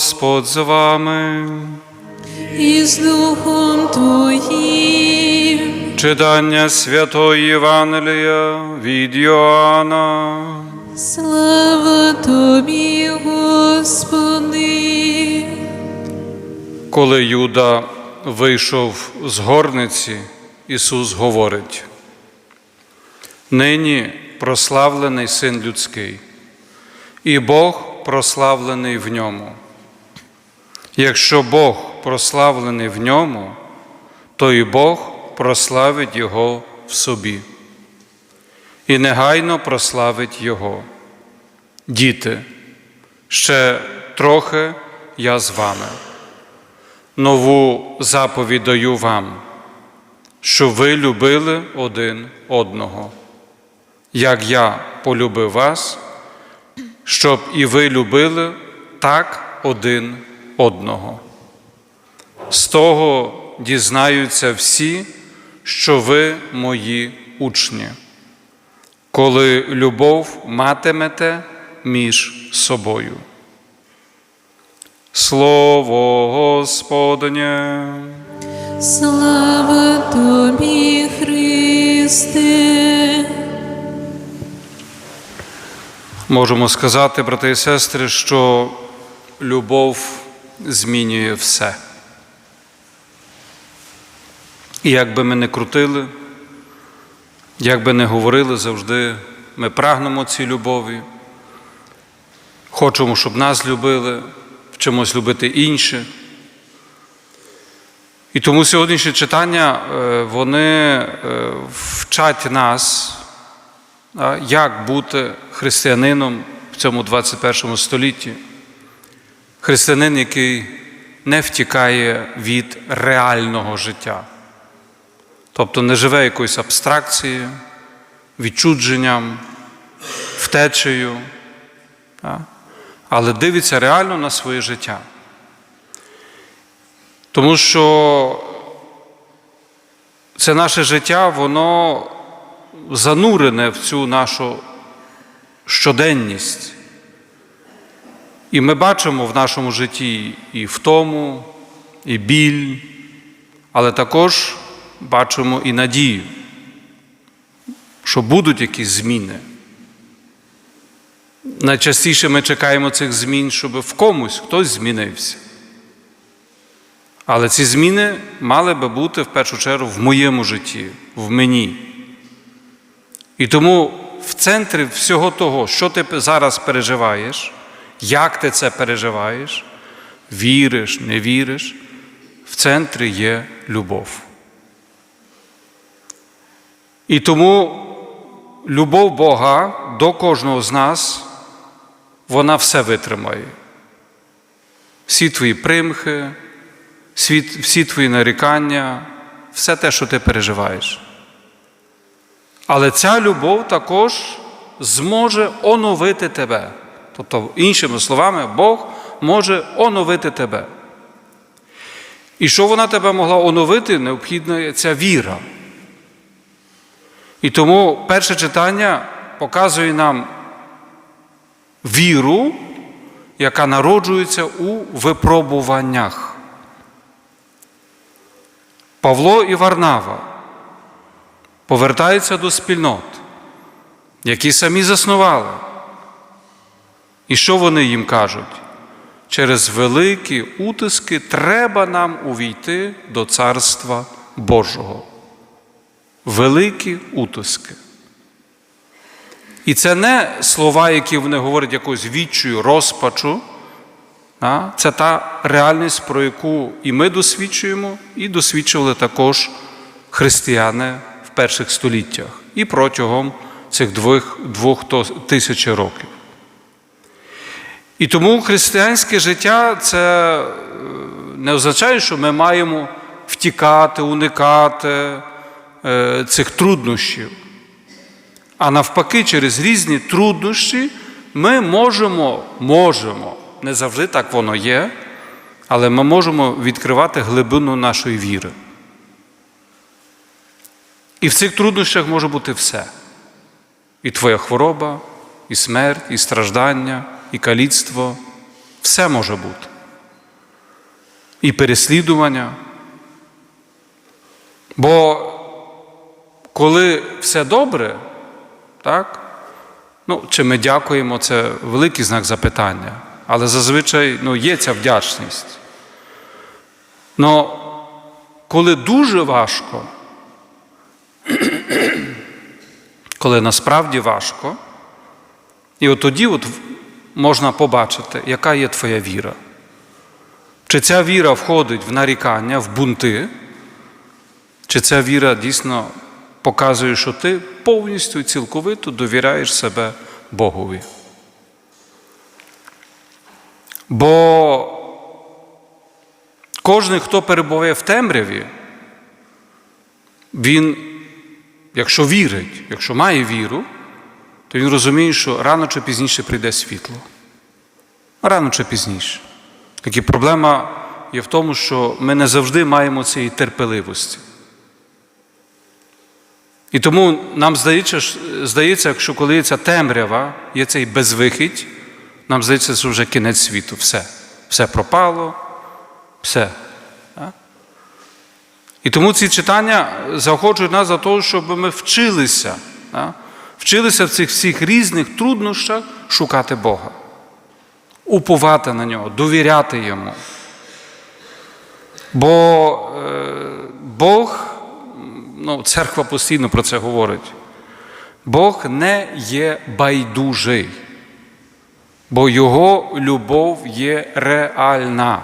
Господь з вами. і з Духом Твоїм. Читання Святої Євангелія від Йоанна. Слава Тобі, Господи. Коли Юда вийшов з горниці, Ісус говорить: Нині прославлений Син людський, і Бог прославлений в ньому. Якщо Бог прославлений в ньому, то і Бог прославить Його в собі. І негайно прославить Його. Діти, ще трохи я з вами. Нову заповідь даю вам, що ви любили один одного, як я полюбив вас, щоб і ви любили так один одного. З того дізнаються всі, що ви мої учні, коли любов матимете між собою. Слово Господнє. Слава Тобі, Христе. Можемо сказати, брати і сестри, що любов змінює все. І як би ми не крутили, як би не говорили завжди, ми прагнемо цій любові, хочемо, щоб нас любили, вчимось любити інших. І тому сьогоднішнє читання, е, вони е, вчать нас, як бути християнином в цьому 21 столітті. Християнин, який не втікає від реального життя, тобто не живе якоюсь абстракцією, відчудженням, втечею, але дивиться реально на своє життя. Тому що це наше життя, воно занурене в цю нашу щоденність. І ми бачимо в нашому житті і втому, і біль, але також бачимо і надію, що будуть якісь зміни. Найчастіше ми чекаємо цих змін, щоб в комусь хтось змінився. Але ці зміни мали би бути в першу чергу в моєму житті, в мені. І тому в центрі всього того, що ти зараз переживаєш, як ти це переживаєш, віриш, не віриш, в центрі є любов. І тому любов Бога до кожного з нас, вона все витримає. Всі твої примхи, всі твої нарікання, все те, що ти переживаєш. Але ця любов також зможе оновити тебе. Тобто, іншими словами, Бог може оновити тебе. І що вона тебе могла оновити, необхідна ця віра. І тому перше читання показує нам віру, яка народжується у випробуваннях. Павло і Варнава повертаються до спільнот, які самі заснували. І що вони їм кажуть? Через великі утиски треба нам увійти до Царства Божого. Великі утиски. І це не слова, які вони говорять якось відчую, розпачу. Це та реальність, про яку і ми досвідчуємо, і досвідчували також християни в перших століттях і протягом цих двох, двох тисяч років. І тому християнське життя це е, не означає, що ми маємо втікати, уникати е, цих труднощів. А навпаки, через різні труднощі ми можемо, можемо, не завжди так воно є, але ми можемо відкривати глибину нашої віри. І в цих труднощах може бути все. І твоя хвороба, і смерть, і страждання, і каліцтво. Все може бути. і переслідування. Бо коли все добре, так? Ну, чи ми дякуємо, це великий знак запитання. Але зазвичай ну, є ця вдячність. Но коли дуже важко, коли насправді важко, і от тоді от можна побачити, яка є твоя віра. Чи ця віра входить в нарікання, в бунти, чи ця віра дійсно показує, що ти повністю і цілковито довіряєш себе Богові. Бо кожен, хто перебуває в темряві, він, якщо вірить, якщо має віру, то він розуміє, що рано чи пізніше прийде світло. Рано чи пізніше. Такі проблема є в тому, що ми не завжди маємо цієї терпеливості. І тому нам здається, здається, якщо коли ця темрява, є цей безвихідь, нам здається, що вже кінець світу, все. Все пропало, все. І тому ці читання заохочують нас за те, щоб ми вчилися, так? Вчилися в цих всіх різних труднощах шукати Бога, уповати на нього, довіряти йому. Бо е, Бог, ну, церква постійно про це говорить. Бог не є байдужий, бо Його любов є реальна.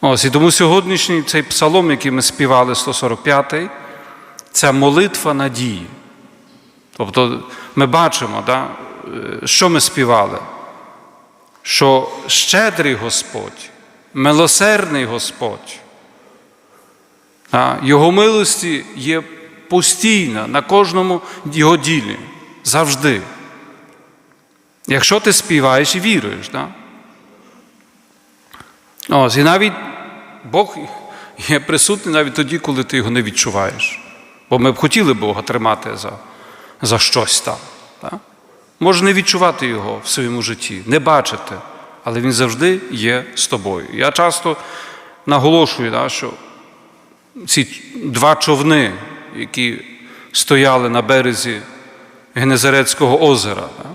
Ось і тому сьогоднішній цей псалом, який ми співали, 145-й, це молитва надії. Тобто ми бачимо, да, е, що ми співали, що щедрий Господь, милосердний Господь, а, Його милості є постійна на кожному його ділі, завжди. Якщо ти співаєш і віруєш, да? Ось, і навіть Бог є присутній навіть тоді, коли ти його не відчуваєш. Бо ми б хотіли Бога тримати за, за щось там. Да? Може не відчувати його в своєму житті, не бачити, але він завжди є з тобою. Я часто наголошую, да, що ці два човни, які стояли на березі Генезарецького озера, да,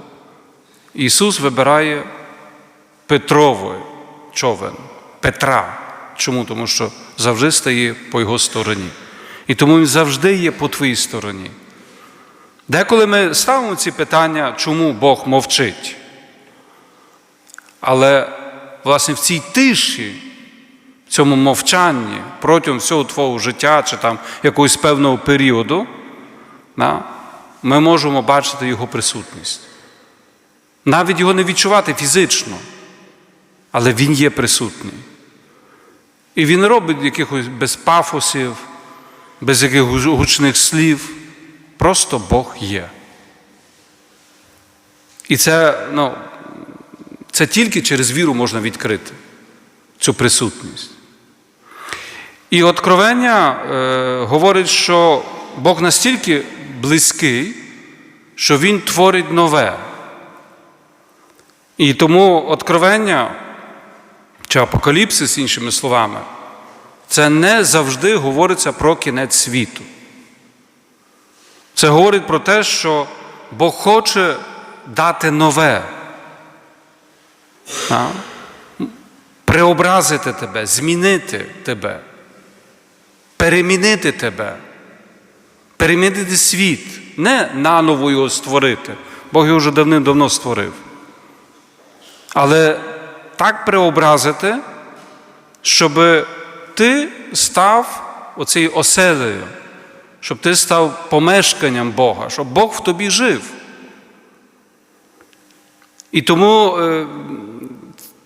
Ісус вибирає Петровий човен, Петра. Чому? Тому що завжди стає по його стороні. І тому він завжди є по твоїй стороні. Деколи ми ставимо ці питання, чому Бог мовчить. Але, власне, в цій тиші, в цьому мовчанні протягом всього твого життя чи там якогось певного періоду, ми можемо бачити Його присутність. Навіть його не відчувати фізично, але Він є присутній. І він робить якихось без пафосів, без якихось гучних слів. Просто Бог є. І це, ну, це тільки через віру можна відкрити цю присутність. І откровення е, говорить, що Бог настільки близький, що Він творить нове. І тому откровення чи апокаліпсис, іншими словами, це не завжди говориться про кінець світу. Це говорить про те, що Бог хоче дати нове, а? преобразити тебе, змінити тебе, перемінити тебе, перемінити світ, не наново його створити. Бог його вже давним-давно створив. Але так преобразити, щоб ти став оцією оселею, щоб ти став помешканням Бога, щоб Бог в тобі жив. І тому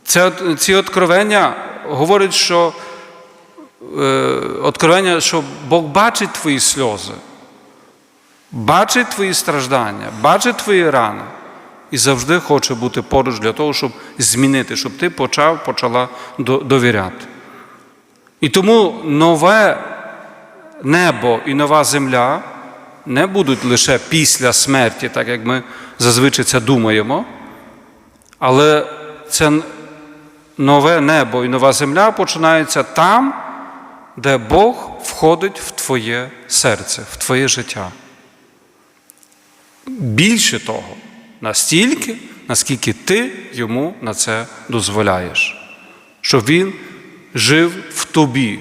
це, ці откровення говорять, що е, откровення, що Бог бачить твої сльози, бачить твої страждання, бачить твої рани і завжди хоче бути поруч для того, щоб змінити, щоб ти почав, почала довіряти. І тому нове небо і нова земля не будуть лише після смерті, так як ми зазвичай це думаємо, але це нове небо і нова земля починаються там, де Бог входить в твоє серце, в твоє життя. Більше того, настільки, наскільки ти йому на це дозволяєш, щоб він жив в тобі.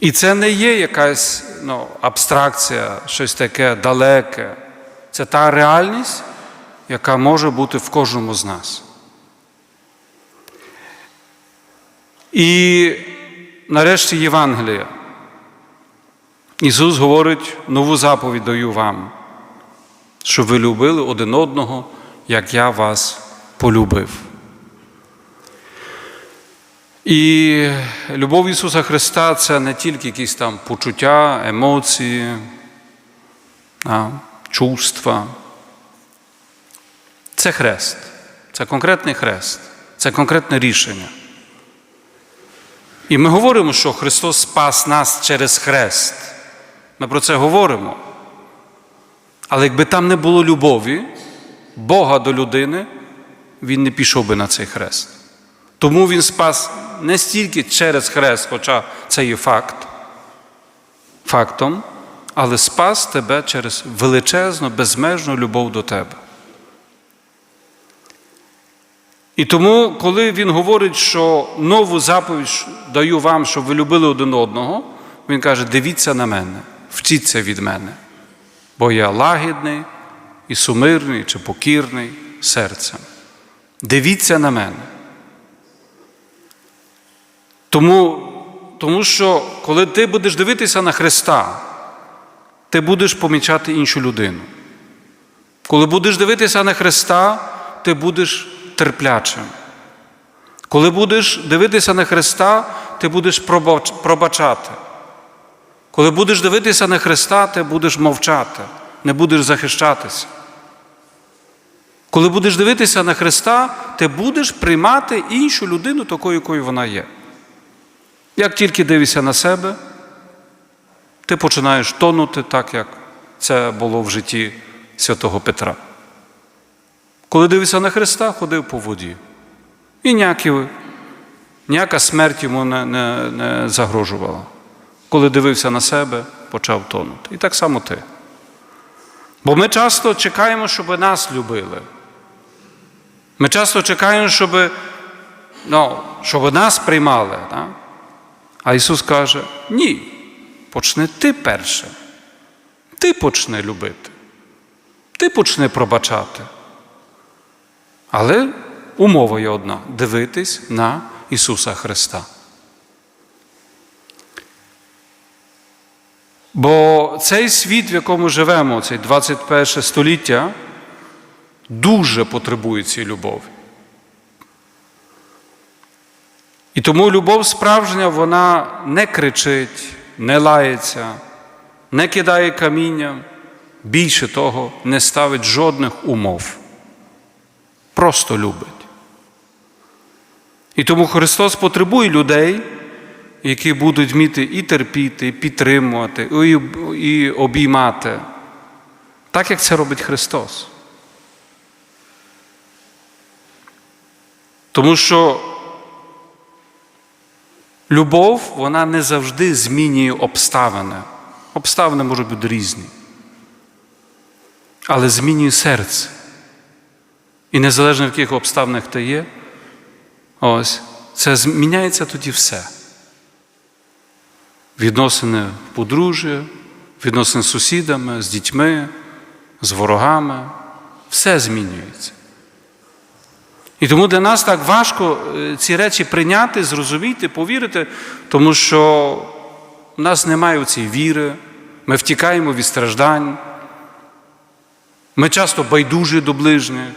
І це не є якась ну, абстракція, щось таке далеке. Це та реальність, яка може бути в кожному з нас. І нарешті Євангелія. Ісус говорить, нову заповідь даю вам, щоб ви любили один одного, як я вас полюбив. І любов Ісуса Христа це не тільки якісь там почуття, емоції, чувства. Це хрест, це конкретний хрест, це конкретне рішення. І ми говоримо, що Христос спас нас через хрест. Ми про це говоримо. Але якби там не було любові, Бога до людини, Він не пішов би на цей хрест. Тому Він спас не стільки через хрест, хоча це є факт, фактом, але спас тебе через величезну, безмежну любов до тебе. І тому, коли він говорить, що нову заповідь даю вам, щоб ви любили один одного, він каже: дивіться на мене, вчіться від мене, бо я лагідний і сумирний чи покірний серцем. Дивіться на мене. Тому, тому що коли ти будеш дивитися на Христа, ти будеш помічати іншу людину. Коли будеш дивитися на Христа, ти будеш терплячим. Коли будеш дивитися на Христа, ти будеш пробачати. Коли будеш дивитися на Христа, ти будеш мовчати, не будеш захищатися. Коли будеш дивитися на Христа, ти будеш приймати іншу людину такою, якою вона є. Як тільки дивишся на себе, ти починаєш тонути так, як це було в житті святого Петра. Коли дивився на Христа, ходив по воді. І ніякі, ніяка смерть йому не, не, не загрожувала. Коли дивився на себе, почав тонути. І так само ти. Бо ми часто чекаємо, щоб нас любили. Ми часто чекаємо, щоб, ну, щоб нас приймали. Так? А Ісус каже: ні, почни ти перше. Ти почни любити. Ти почни пробачати. Але умова є одна дивитись на Ісуса Христа. Бо цей світ, в якому живемо, цей 21 століття, дуже потребує цієї любові. І тому любов справжня, вона не кричить, не лається, не кидає камінням, більше того, не ставить жодних умов. Просто любить. І тому Христос потребує людей, які будуть вміти і терпіти, і підтримувати, і обіймати, так як це робить Христос. Тому що любов, вона не завжди змінює обставини. Обставини можуть бути різні. Але змінює серце. І незалежно в яких обставинах ти є, ось, це зміняється тоді все. Відносини подружжя, відносини з сусідами, з дітьми, з ворогами, все змінюється. І тому для нас так важко е, ці речі прийняти, зрозуміти, повірити, тому що в нас немає цієї віри, ми втікаємо від страждань, ми часто байдужі до ближніх,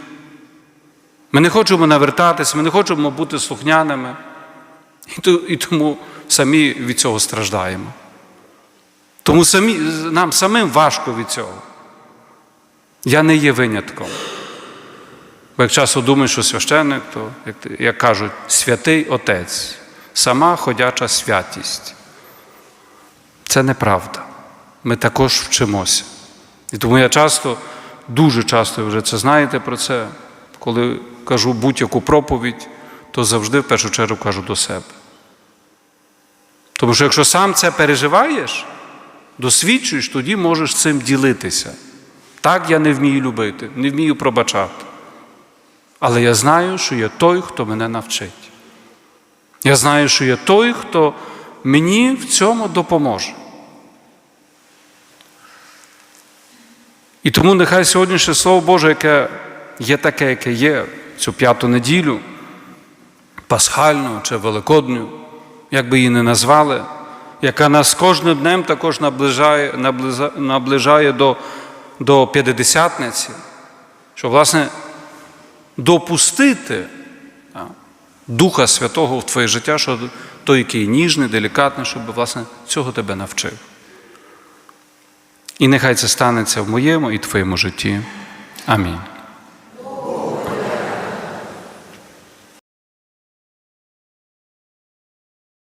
ми не хочемо навертатися, ми не хочемо бути слухняними, і тому самі від цього страждаємо. Тому самі, нам самим важко від цього. Я не є винятком. Бо як часто думаєш, що священник, то, як, кажуть, святий Отець, сама ходяча святість. Це неправда. Ми також вчимося. І тому я часто, дуже часто вже це знаєте про це, коли кажу будь-яку проповідь, то завжди в першу чергу кажу до себе. Тому що якщо сам це переживаєш, досвідчуєш, тоді можеш цим ділитися. Так я не вмію любити, не вмію пробачати. Але я знаю, що є той, хто мене навчить. Я знаю, що є той, хто мені в цьому допоможе. І тому нехай сьогоднішнє Слово Боже, яке є таке, яке є цю п'яту неділю, пасхальну чи великодню, як би її не назвали, яка нас кожним днем також наближає, наближає, до, до п'ятидесятниці, що, власне, допустити Духа Святого в твоє життя, що той, який ніжний, делікатний, щоб власне цього тебе навчив. І нехай це станеться в моєму і твоєму житті. Амінь.